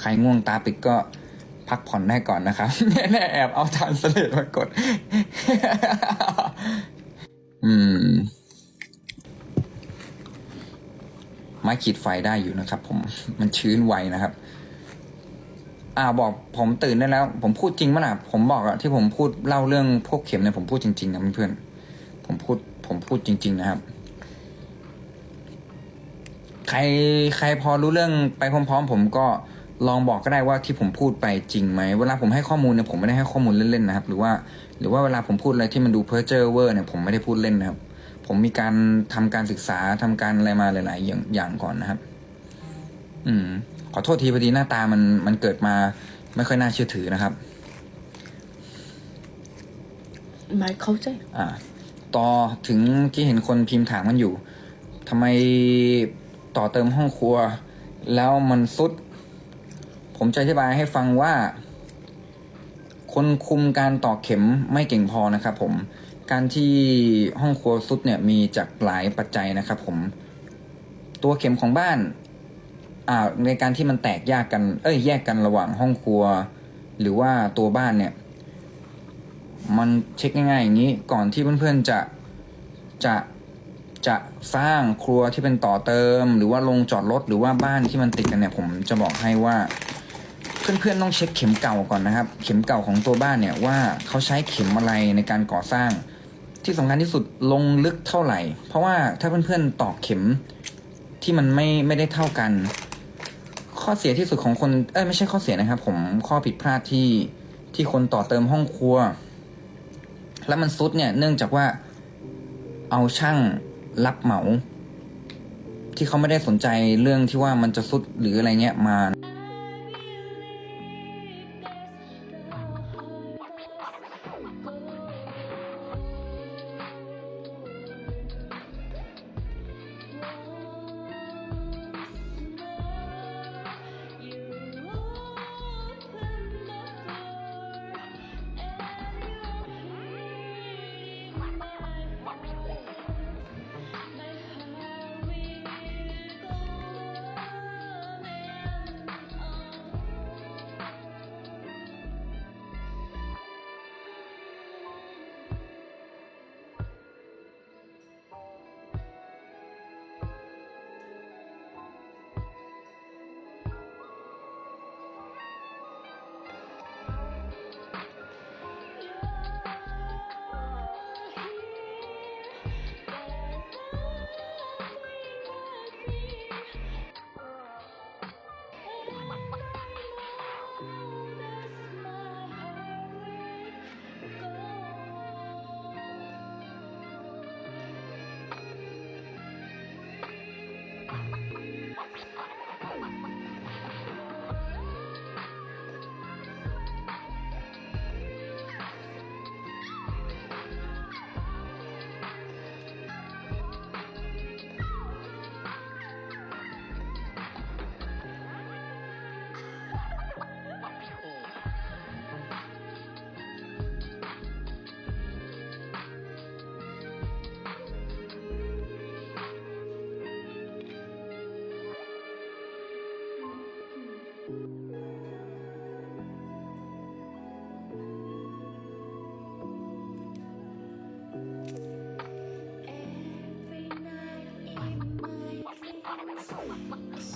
ใครง่วงตาปิดก็พักผ่อนได้ก่อนนะครับแน่แอบเอาทานสเลดมากด อืม ไม้ขีดไฟได้อยู่นะครับ ผม มันชื้นไวนะครับ อ่าบอกผมตื่นได้แล้ว ผมพูดจริงมั้ยล่ะ ผมบอกอะที่ผมพูดเล่าเรื่องพวกเข็มเนี่ยผมพูดจริงๆนะเพื่อนๆผมพูด ผมพูดจริง ๆ นะครับใครใครพอรู้เรื่องไปพร้อมๆ ผมก็ ลองบอกก็ได้ว่าที่ผมพูดไปจริงไหมเวลาผมให้ข้อมูลเนี่ยผมไม่ได้ให้ข้อมูลเล่นๆนะครับ หรือว่าหรือว่าเวลาผมพูดอะไรที่มันดูเพ้อเจ้อเวอร์เนี่ยผมไม่ได้พูดเล่นนะครับ ผมมีการทำการศึกษาทำการอะไรมาหลายๆอย่างอย่างก่อนนะครับ อืม ขอโทษทีพอดีหน้าตามันมันเกิดมา ไม่ค่อยน่าเชื่อถือนะครับ말เข้าใจอ่า ต่อถึงที่เห็นคนพิมพ์ถามกันอยู่ทำไมต่อเติมห้องครัว แล้วมันสุด ผมจะอธิบายให้ฟังว่า คนคุมการต่อเข็มไม่เก่งพอนะครับผมการที่ห้องครัวสุดเนี่ยมีจากหลายปัจจัยนะครับผมตัวเข็มของบ้านอ่าในการที่มันแตกแยกกัน เอ้ยแยกกันระหว่างห้องครัว หรือว่าตัวบ้านเนี่ย มันเช็คง่ายๆอย่างนี้ก่อนที่เพื่อนๆจะจะจะสร้างครัวที่เป็นต่อเติม หรือว่าลงจอดรถหรือว่าบ้านที่มันติดกันเนี่ย ผมจะบอกให้ว่า เพื่อนๆต้องเช็คเข็มเก่าก่อนนะครับ เข็มเก่าของตัวบ้านเนี่ยว่าเขาใช้เข็มอะไรในการก่อสร้าง ที่สำคัญที่สุดลงลึกเท่าไหร่ เพราะว่าถ้าเพื่อนๆตอกเข็มที่มันไม่ไม่ได้เท่ากัน ข้อเสียที่สุดของคนเอ้ยไม่ใช่ข้อเสียนะครับ ผมข้อผิดพลาดที่ที่คนต่อเติมห้องครัว แล้วมันซุดเนี่ยเนื่องจากว่าเอาช่างรับเหมา ที่เขาไม่ได้สนใจเรื่องที่ว่ามันจะซุดหรืออะไรเงี้ยมา Every night in my dreams